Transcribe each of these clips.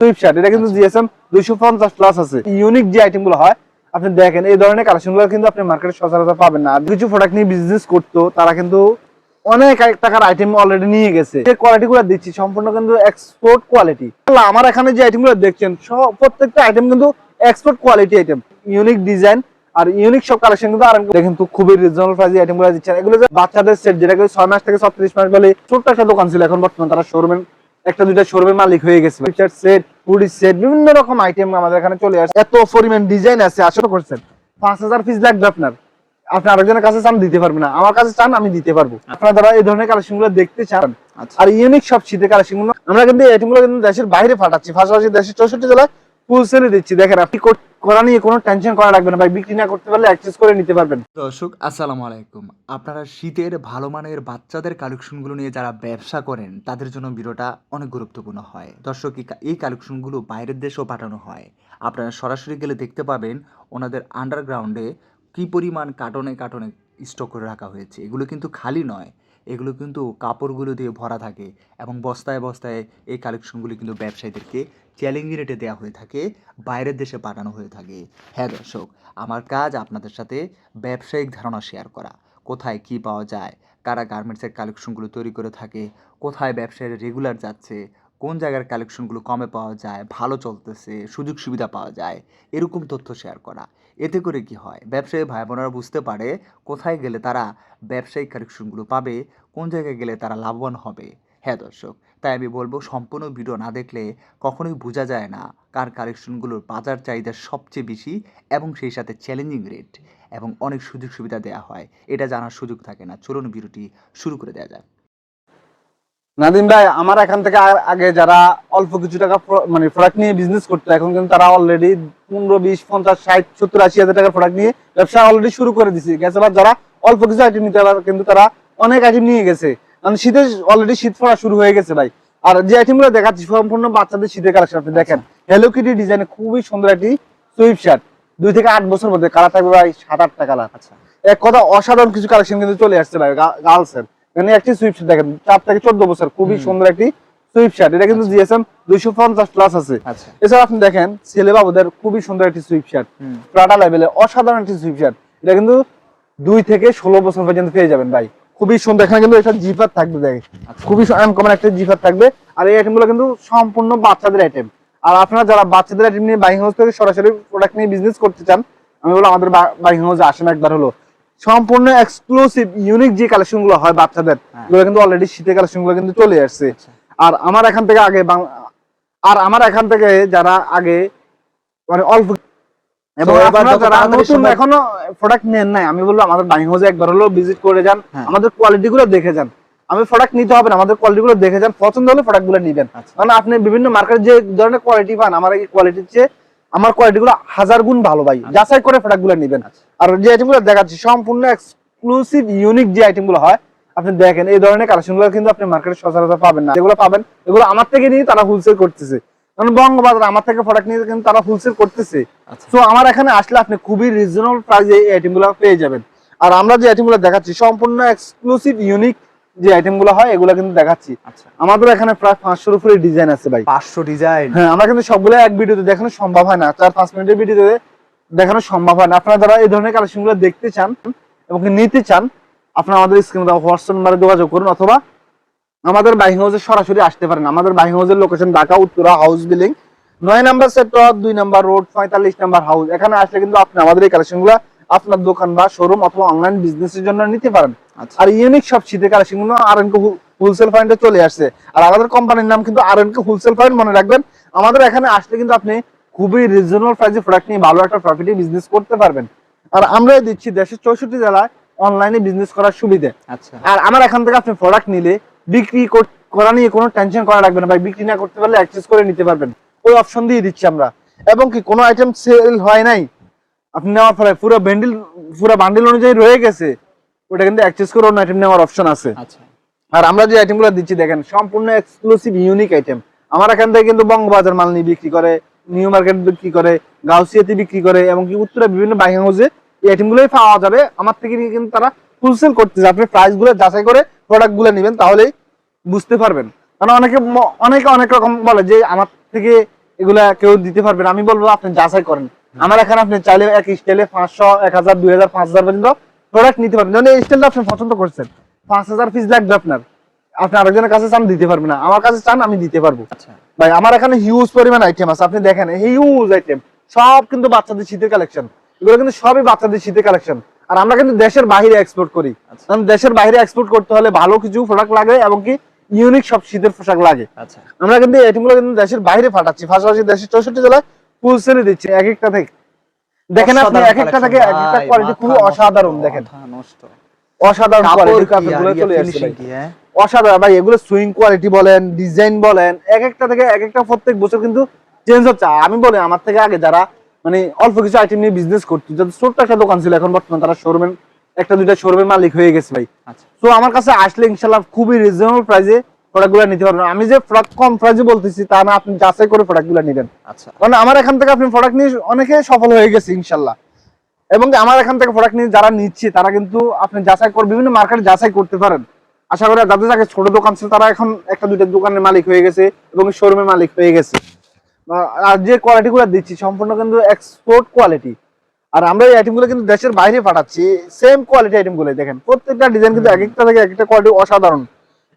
Sweep এটা কিন্তু GSM দুইশো পঞ্চাশ প্লাস আছে। ইউনিক যে আইটেমগুলো হয় আপনি দেখেন এই ধরনের কালেকশনগুলো কিন্তু আপনি মার্কেটে সচরাচর পাবেন না। কিছু প্রোডাক্ট নিয়ে বিজনেস করতো তারা কিন্তু অনেক টাকার আইটেম অলরেডি নিয়ে গেছে। যে দিচ্ছি সম্পূর্ণ কিন্তু এক্সপোর্ট কোয়ালিটি আমার এখানে যে আইটেমগুলো দেখছেন সব প্রত্যেকটা আইটেম কিন্তু export quality item unique design আর ইউনিক সব কালেকশন কিন্তু আর দেখেন তো খুবই রিজনেবল প্রাইসে আইটেমগুলো দিচ্ছেন। এগুলো যে বাচ্চাদের সেট যেটাকে ছয় মাস থেকে ছত্রিশ মাস বলে ছোট্ট একটা দোকান ছিল এখন বর্তমান তারা শোরুমে একটা দুইটা শোরুমের মালিক হয়ে গেছে। সেট সেট বিভিন্ন রকম আইটেম আমাদের এখানে চলে আসে। এত পরিমাণ ডিজাইন আছে আসলে করছেন। পাঁচ হাজার পিস লাগবে আপনার। আপনি আরেকজনের কাছে চান দিতে পারবেন না। আমার কাছে চান আমি দিতে পারব। আপনারা যারা এই ধরনের কালেকশনগুলো দেখতে চান আচ্ছা। আর ইউনিক সব শীতের কালেকশনগুলো আমরা কিন্তু এই আইটেমগুলো কিন্তু দেশের বাইরে পাঠাচ্ছি। পাশাপাশি দেশের চৌষট্টি জেলায় সেলে দিচ্ছি। দেখেন, আপনি কর- নিয়ে কোনো টেনশন করা রাখবেন ভাই। বিক্রি না করতে পারলে অ্যাক্সেস করে নিতে পারবেন। দর্শক, আসসালামু আলাইকুম। আপনারা শীতের ভালো মানের বাচ্চাদের কালেকশনগুলো নিয়ে যারা ব্যবসা করেন, তাদের জন্য ভিডিওটা অনেক গুরুত্বপূর্ণ হয়। দর্শক, এই কালেকশনগুলো বাইরের দেশেও পাঠানো হয়। আপনারা সরাসরি গেলে দেখতে পাবেন ওনাদের আন্ডারগ্রাউন্ডে কী পরিমাণ কার্টনে কার্টনে স্টক করে রাখা হয়েছে। এগুলো কিন্তু খালি নয় এগুলো কিন্তু কাপড়গুলো দিয়ে ভরা থাকে এবং বস্তায় বস্তায় এই কালেকশনগুলি কিন্তু ব্যবসায়ীদেরকে চ্যালেঞ্জিং রেটে দেওয়া হয়ে থাকে, বাইরের দেশে পাঠানো হয়ে থাকে। হ্যাঁ দর্শক, আমার কাজ আপনাদের সাথে ব্যবসায়িক ধারণা শেয়ার করা। কোথায় কি পাওয়া যায়? কারা গার্মেন্টসের কালেকশনগুলো তৈরি করে থাকে? কোথায় ব্যবসায়ীরা রেগুলার যাচ্ছে? কোন জায়গার কালেকশনগুলো কমে পাওয়া যায়, ভালো চলতেছে, সুযোগ সুবিধা পাওয়া যায়, এরকম তথ্য শেয়ার করা। এতে করে কি হয়? ব্যবসায়ী ভাই বোনেরা বুঝতে পারে কোথায় গেলে তারা ব্যবসায়িক কালেকশনগুলো পাবে, কোন জায়গায় গেলে তারা লাভবান হবে। হ্যাঁ দর্শক, তাই আমি বলব সম্পূর্ণ ভিডিও না দেখলে কখনোই বোঝা যায় না কার কালেকশনগুলোর বাজার চাহিদা সবচেয়ে বেশি এবং সেই সাথে চ্যালেঞ্জিং রেট এবং অনেক সুযোগ সুবিধা দেওয়া হয়। এটা জানার সুযোগ থাকে না। চলুন ভিডিওটি শুরু করে দেওয়া যাক। নাদিম ভাই, আমার এখান থেকে আগে যারা অল্প কিছু টাকা মানে প্রোডাক্ট নিয়ে বিজনেস করতো, এখন কিন্তু তারা অলরেডি পনেরো, বিশ, পঞ্চাশ, ষাট, সত্তর, আশি হাজার টাকার প্রোডাক্ট নিয়ে ব্যবসা অলরেডি শুরু করে দিছে। গেছে আবার যারা অল্প কিছু আইটেম নিতে পারে, কিন্তু তারা অনেক আইটেম নিয়ে গেছে। কারণ শীতে অলরেডি শীত পড়া শুরু হয়ে গেছে ভাই। আর যে আইটেমগুলো দেখাচ্ছি, সম্পূর্ণ বাচ্চাদের শীতের কালেকশন আপনি দেখেন। হ্যালো কিটি ডিজাইনে খুবই সুন্দর একটি সুইপ শার্ট দুই থেকে আট বছর মধ্যে কালার থাকবে ভাই সাত, আটটা কালার আচ্ছা এক কথা অসাধারণ কিছু কালেকশন কিন্তু চলে আসছে ভাই গার্লস এর। এখানে একটি সুইপ শার্ট দেখেন চার থেকে চোদ্দ বছর? খুবই সুন্দর একটি সুইপ শার্ট এটা কিন্তু জিএসএম দুইশো পঞ্চাশ প্লাস আছে। আচ্ছা। এছাড়া আপনি দেখেন ছেলে বাবুদের খুবই সুন্দর একটি সুইপ শার্ট প্রাটা লেভেলে অসাধারণ একটি সুইপ শার্ট এটা কিন্তু দুই থেকে ষোলো বছর পর্যন্ত পেয়ে যাবেন ভাই। খুবই সুন্দর। এখানে কিন্তু এটা জিফার থাকবে দেখেন আচ্ছা। খুবই আনকমন একটা জিফার থাকবে। আর এই আইটেমগুলো কিন্তু সম্পূর্ণ বাচ্চাদের আইটেম আর আপনারা যারা বাচ্চাদের আইটেম নিয়ে বাইং হাউস থেকে সরাসরি প্রোডাক্ট নিয়ে বিজনেস করতে চান আমি বলব আমাদের বাইং হাউসে আসেন একবার হলো। সম্পূর্ণ এক্সক্লুসিভ ইউনিক যে কালেকশনগুলো হয় বাচ্চাদের হ্যাঁ। এগুলো কিন্তু অলরেডি শীতের কালেকশনগুলো কিন্তু চলে আসছে আচ্ছা। আর আমার এখান থেকে আগে আর আমার এখান থেকে যারা আগে মানে অল্প এবং তো এবার আপনারা যত যারা নতুন এখনও প্রোডাক্ট নেন নাই আমি বলব আমাদের বাইং হাউসে একবার হলো ভিজিট করে যান হ্যাঁ। আমাদের কোয়ালিটি গুলো দেখে যান আমি প্রোডাক্ট নিতে হবে না আমাদের কোয়ালিটি গুলো দেখে যান পছন্দ হলে প্রোডাক্টগুলো নিবেন আচ্ছা। কারণ আপনি বিভিন্ন মার্কেট যে ধরনের কোয়ালিটি পান আমার এই কোয়ালিটির চেয়ে আমার কোয়ালিটি গুলো হাজার গুণ ভালো ভাই। যাচাই করে প্রোডাক্টগুলো নিবেন। আচ্ছা। আর যে আইটেমগুলো দেখাচ্ছি সম্পূর্ণ এক্সক্লুসিভ ইউনিক যে আইটেমগুলো হয় আপনি দেখেন এই ধরনের কালেকশনগুলো কিন্তু আপনি মার্কেটে সচরাচর পাবেন না। যেগুলো পাবেন এগুলো আমার থেকে নিয়ে তারা হোলসেল করতেছে। কারণ বঙ্গবাজার আমার থেকে প্রোডাক্ট নিয়ে কিন্তু তারা হোলসেল করতেছে। আচ্ছা। তো আমার এখানে আসলে আপনি খুবই রিজনেবল প্রাইসে এই আইটেমগুলো পেয়ে যাবেন। আর আমরা যে আইটেমগুলো দেখাচ্ছি সম্পূর্ণ এক্সক্লুসিভ ইউনিক যে আইটেমগুলো হয় এগুলো কিন্তু দেখাচ্ছি। আচ্ছা। আমাদের এখানে প্রায় পাঁচশোর উপরে ডিজাইন আছে ভাই। পাঁচশো ডিজাইন হ্যাঁ আমরা কিন্তু সবগুলো এক ভিডিওতে দেখানো সম্ভব হয় না। চার পাঁচ মিনিটের ভিডিওতে দেখানো সম্ভব হয় না। আপনারা যারা এই ধরনের কালেকশনগুলো দেখতে চান এবং নিতে চান আপনারা আমাদের স্ক্রিনে হোয়াটসঅ্যাপ নাম্বারে যোগাযোগ করুন অথবা আমাদের বাইং হাউসে সরাসরি আসতে পারেন। আমাদের বাইং হাউসের location Dhaka Uttara house building নয় নাম্বার সেক্টর দুই নাম্বার রোড পঁয়তাল্লিশ নাম্বার হাউস এখানে আসলে কিন্তু আপনি আমাদের এই কালেকশনগুলো আপনার দোকান বা শোরুম অথবা অনলাইন বিজনেসের জন্য নিতে পারেন। আচ্ছা। আর ইউনিক সব শীতের কালেকশনগুলো আর হোলসেল পয়েন্টে চলে আসছে। আর আমাদের কোম্পানির নাম কিন্তু আর হোলসেল পয়েন্ট মনে রাখবেন। আমাদের এখানে আসলে কিন্তু আপনি খুবই রিজনেবল প্রাইসে প্রোডাক্ট নিয়ে ভালো একটা প্রফিটে বিজনেস করতে পারবেন। আর আমরাই দিচ্ছি দেশের চৌষট্টি জেলায় অনলাইনে বিজনেস করার সুবিধা। আচ্ছা। আর আমার এখান থেকে আপনি প্রোডাক্ট নিলে বিক্রি করা নিয়ে কোনো টেনশন করা রাখবেন না ভাই। বিক্রি না করতে পারলে অ্যাক্সেস করে নিতে পারবেন। ওই অপশন দিয়ে দিচ্ছি আমরা। এবং কি কোনো আইটেম সেল হয় নাই? আপনি নেওয়ার পরে পুরো বান্ডিল পুরো বান্ডিল অনুযায়ী রয়ে গেছে ওটা কিন্তু অ্যাক্সেস করে অন্য আইটেম নেওয়ার অপশন আছে। আচ্ছা। আর আমরা যে আইটেমগুলো দিচ্ছি দেখেন সম্পূর্ণ এক্সক্লুসিভ ইউনিক আইটেম আমার এখান থেকে কিন্তু বঙ্গবাজার মাল নিয়ে বিক্রি করে নিউ মার্কেট বিক্রি করে গাউসিয়াতে বিক্রি করে এবং কি উত্তরে বিভিন্ন বাইং হাউসে এই আইটেম গুলোই পাওয়া যাবে। আমার থেকে নিয়ে কিন্তু তারা ফুলসেল করতেছে। আপনি প্রাইসগুলো যাচাই করে প্রোডাক্টগুলো নেবেন তাহলেই বুঝতে পারবেন। কারণ অনেকে অনেকে অনেক রকম বলে যে আমার থেকে এগুলা কেউ দিতে পারবেন আমি বলব আপনি যাচাই করেন। আমার এখানে আপনি চাইলে এক স্টাইলে পাঁচশো এক হাজার দুই হাজার পাঁচ হাজার পর্যন্ত প্রোডাক্ট নিতে পারবেন। যেমন এই স্টাইলটা আপনি পছন্দ করছেন পাঁচ হাজার পিস লাগবে আপনার। আপনি আরেকজনের কাছে চান দিতে পারবেন না। আমার কাছে চান আমি দিতে পারব। আচ্ছা। ভাই আমার এখানে হিউজ পরিমাণ আইটেম আছে। আপনি দেখেন হিউজ আইটেম সব কিন্তু বাচ্চাদের শীতের কালেকশন এগুলো কিন্তু সবই বাচ্চাদের শীতের কালেকশন আর আমরা কিন্তু দেশের বাইরে এক্সপোর্ট করি। আচ্ছা। কারণ দেশের বাইরে এক্সপোর্ট করতে হলে ভালো কিছু প্রোডাক্ট লাগে এবং কি ইউনিক সব শীতের পোশাক লাগে। আচ্ছা। আমরা কিন্তু আইটেমগুলো কিন্তু দেশের বাইরে পাঠাচ্ছি। পাশাপাশি দেশের চৌষট্টি জেলায় দিচ্ছি এক একটা থেকে। দেখেন আপনি এক একটা থেকে এক একটা কোয়ালিটি খুবই অসাধারণ দেখেন। অসাধারণ কোয়ালিটি কাপড়গুলো ইয়ে চলে আসছে হ্যাঁ? অসাধারণ ভাই এগুলো সুইং কোয়ালিটি বলেন ডিজাইন বলেন এক একটা থেকে এক একটা প্রত্যেক বছর কিন্তু চেঞ্জ হচ্ছে। আমি বলি আমার থেকে আগে যারা মানে অল্প কিছু আইটেম নিয়ে বিজনেস করতো যাদের ছোট্ট একটা দোকান ছিল এখন বর্তমানে তারা শোরুমের একটা দুইটা শোরুমের মালিক হয়ে গেছে ভাই। আচ্ছা। তো আমার কাছে আসলে ইনশাল্লাহ খুবই রিজনেবল প্রাইসে প্রোডাক্টগুলো নিতে পারবেন। আমি যে প্রোডাক্ট কম প্রাইসে বলতেছি তা না আপনি যাচাই করে প্রোডাক্টগুলো নেবেন। আচ্ছা। কারণ আমার এখান থেকে আপনি প্রোডাক্ট নিয়ে অনেকে সফল হয়ে গেছে ইনশাল্লাহ। এবং আমার এখান থেকে প্রোডাক্ট নিয়ে যারা নিচ্ছে তারা কিন্তু আপনি যাচাই করে বিভিন্ন মার্কেট যাচাই করতে পারেন। আশা করি যাদের আগে ছোট দোকান ছিল তারা এখন একটা দুইটা দোকানের মালিক হয়ে গেছে এবং শোরুমের মালিক হয়ে গেছে। আর যে কোয়ালিটি গুলো দিচ্ছি সম্পূর্ণ কিন্তু এক্সপোর্ট কোয়ালিটি আর আমরা এই আইটেম কিন্তু দেশের বাইরে পাঠাচ্ছি সেম কোয়ালিটি আইটেমগুলো দেখেন। প্রত্যেকটা ডিজাইন কিন্তু এক একটা থেকে এক একটা কোয়ালিটি অসাধারণ।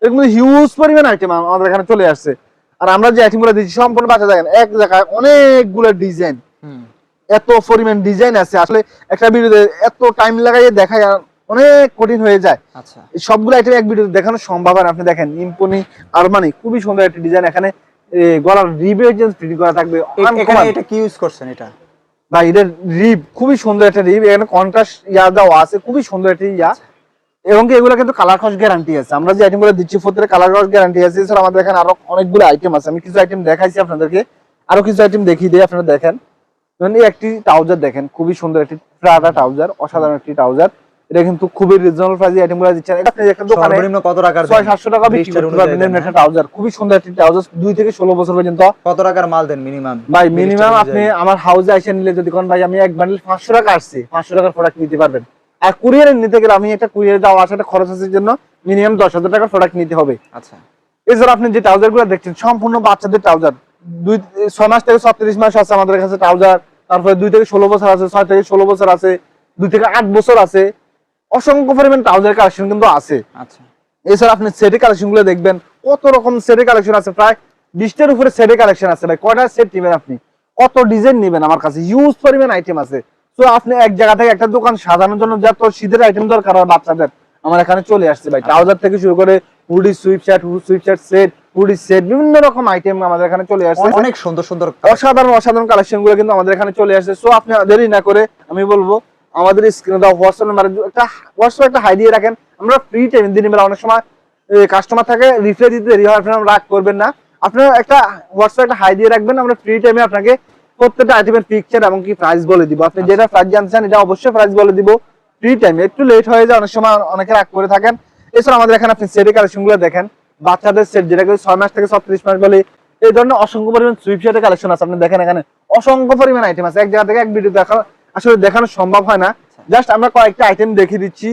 এরকম হিউজ পরিমাণ আইটেম আমাদের এখানে চলে আসছে। আর আমরা যে দিচ্ছি সম্পূর্ণ বাচ্চা দেখেন এক জায়গায় অনেকগুলো ডিজাইন এত পরিমাণ ডিজাইন আছে। আসলে একটা ভিডিওতে এত টাইম অনেক কঠিন হয়ে যায়। আচ্ছা। সবগুলো আইটেম এক ভিডিওতে দেখানো সম্ভব না। আপনি দেখেন ইম্পনি আরমানি খুবই সুন্দর একটা ডিজাইন এখানে গলার করা থাকবে এখানে এটা কি ইউজ করছেন এটা? ভাই এটার রিব খুবই সুন্দর একটা রিব এখানে কন্ট্রাস্ট ইয়া দেওয়া আছে খুবই সুন্দর একটা ইয়া। এবং কি এগুলো কিন্তু কালার কস গ্যারান্টি আছে। আমরা যে আইটেমগুলো দিচ্ছি প্রত্যেক কালার কস গ্যারান্টি আছে। এছাড়া আমাদের এখানে আরও অনেকগুলো আইটেম আছে। আমি কিছু আইটেম দেখাইছি আপনাদেরকে। আরও কিছু আইটেম দেখিয়ে দিই আপনারা দেখেন। যেমন একটি ট্রাউজার দেখেন খুবই সুন্দর একটি প্রাডা ট্রাউজার অসাধারণ একটি ট্রাউজার এটা কিন্তু খুবই রিজনেবল প্রাইসে আইটেমগুলো দিচ্ছেন। এটা আপনি একটা দোকানে সর্বনিম্ন কত টাকার ছয় সাতশো টাকা বিক্রি করতে পারবেন একটা ট্রাউজার খুবই সুন্দর একটি ট্রাউজার দুই থেকে ষোলো বছর পর্যন্ত। কত টাকার মাল দেন মিনিমাম ভাই মিনিমাম আপনি আমার হাউসে এসে নিলে যদি কোন ভাই আমি এক বান্ডেল পাঁচশো টাকা আসছি পাঁচশো টাকার প্রোডাক্ট নিতে পারবেন। আর কুরিয়ারে নিতে গেলে আমি একটা কুরিয়ারে যাওয়া আসাটা খরচ আছে জন্য মিনিমাম দশ হাজার টাকার প্রোডাক্ট নিতে হবে। আচ্ছা। এছাড়া আপনি যে ট্রাউজারগুলো দেখছেন সম্পূর্ণ বাচ্চাদের ট্রাউজার দুই মাস থেকে ছত্রিশ মাস আছে আমাদের কাছে ট্রাউজার তারপরে দুই থেকে ষোলো বছর আছে ছয় থেকে ষোলো বছর আছে দুই থেকে আট বছর আছে। অসংখ্য পরিমাণ ট্রাউজার কালেকশন কিন্তু আছে। আচ্ছা। এছাড়া আপনি সেটের কালেকশনগুলো দেখবেন কত রকম সেটের কালেকশন আছে প্রায় বিশটার উপরে সেটের কালেকশন আছে। ভাই কয়টা সেট নেবেন আপনি? কত ডিজাইন নেবেন? আমার কাছে হিউজ পরিমাণ আইটেম আছে। তো আপনি এক জায়গা থেকে একটা দোকান সাজানোর জন্য যত শীতের আইটেম দরকার হয় বাচ্চাদের আমার এখানে চলে আসছে ভাই। ট্রাউজার থেকে শুরু করে hoodie sweatshirt sweat set hoodie set বিভিন্ন রকম আইটেম আমাদের এখানে চলে আসছে। অনেক সুন্দর সুন্দর অসাধারণ অসাধারণ কালেকশনগুলো কিন্তু আমাদের এখানে চলে আসছে। সো আপনি দেরি না করে আমি বলব আমাদের স্ক্রিনে দাও হোয়াটসঅ্যাপ নাম্বার একটা হোয়াটসঅ্যাপ একটা হাই দিয়ে রাখেন। আমরা ফ্রি টাইম দিনের বেলা অনেক সময় কাস্টমার থাকে রিপ্লাই দিতে দেরি হয় আপনারা রাগ করবেন না। আপনারা একটা হোয়াটসঅ্যাপ একটা হাই দিয়ে রাখবেন আমরা ফ্রি টাইমে আপনাকে প্রত্যেকটা আইটেমের পিকচার এবং কি প্রাইস বলে দিব। আপনি যেটা প্রাইস জানতে চান এটা অবশ্যই প্রাইস বলে দিব। ফ্রি টাইমে একটু লেট হয়ে যায় অনেক সময় অনেকে রাগ করে থাকেন। এছাড়া আমাদের এখানে আপনি সেটের কালেকশনগুলো দেখেন। বাচ্চাদের সেট যেটাকে ছয় মাস থেকে মাস বলে এই ধরনের অসংখ্য পরিমাণ কালেকশন আছে। আপনি দেখেন এখানে অসংখ্য পরিমাণ আইটেম আছে। এক জায়গা থেকে এক ভিডিও দেখা আসলে দেখানো সম্ভব হয় না। জাস্ট আমরা কয়েকটা আইটেম দেখিয়ে দিচ্ছি।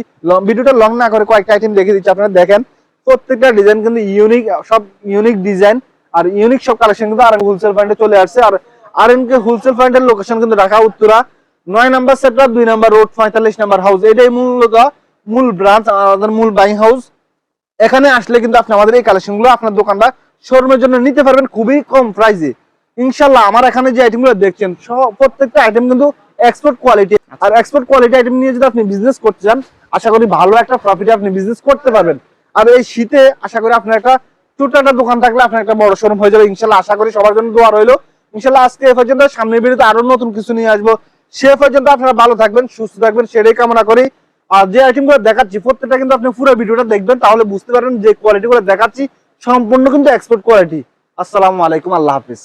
ভিডিওটা লং না করে কয়েকটা আইটেম দেখিয়ে দিচ্ছি। আপনারা দেখেন প্রত্যেকটা ডিজাইন কিন্তু ইউনিক সব ইউনিক ডিজাইন আর ইউনিক সব কালেকশন কিন্তু আর হোলসেল চলে আসছে। আর আর হোলসেল পয়েন্টের লোকেশন কিন্তু ঢাকা উত্তরা। নয় নাম্বার সেক্টর দুই নাম্বার রোড পঁয়তাল্লিশ নাম্বার হাউস এটাই মূলত মূল ব্রাঞ্চ আমাদের মূল বাইং হাউস এখানে আসলে কিন্তু আপনি আমাদের এই কালেকশনগুলো আপনার দোকানটা শোরুমের জন্য নিতে পারবেন খুবই কম প্রাইসে ইনশাল্লাহ আমার এখানে যে আইটেমগুলো দেখছেন সব প্রত্যেকটা আইটেম কিন্তু এক্সপোর্ট কোয়ালিটি আর এক্সপোর্ট কোয়ালিটি আইটেম নিয়ে যদি আপনি বিজনেস করতে চান আশা করি ভালো একটা প্রফিটে আপনি বিজনেস করতে পারবেন। আর এই শীতে আশা করি আপনার একটা ছোট একটা দোকান থাকলে আপনার একটা বড় শোরুম হয়ে যাবে। ইনশাল্লাহ আশা করি সবার জন্য দোয়া রইল। ইনশাল্লাহ আজকে এ পর্যন্ত, সামনের ভিডিওতে আরও নতুন কিছু নিয়ে আসব। সে পর্যন্ত আপনারা ভালো থাকবেন, সুস্থ থাকবেন, সেটাই কামনা করি। আর যে আইটেমগুলো দেখাচ্ছি, প্রত্যেকটা কিন্তু আপনি পুরো ভিডিওটা দেখবেন, তাহলে বুঝতে পারবেন যে কোয়ালিটি গুলো দেখাচ্ছি, সম্পূর্ণ কিন্তু এক্সপোর্ট কোয়ালিটি আসসালামু আলাইকুম, আল্লাহ হাফিজ।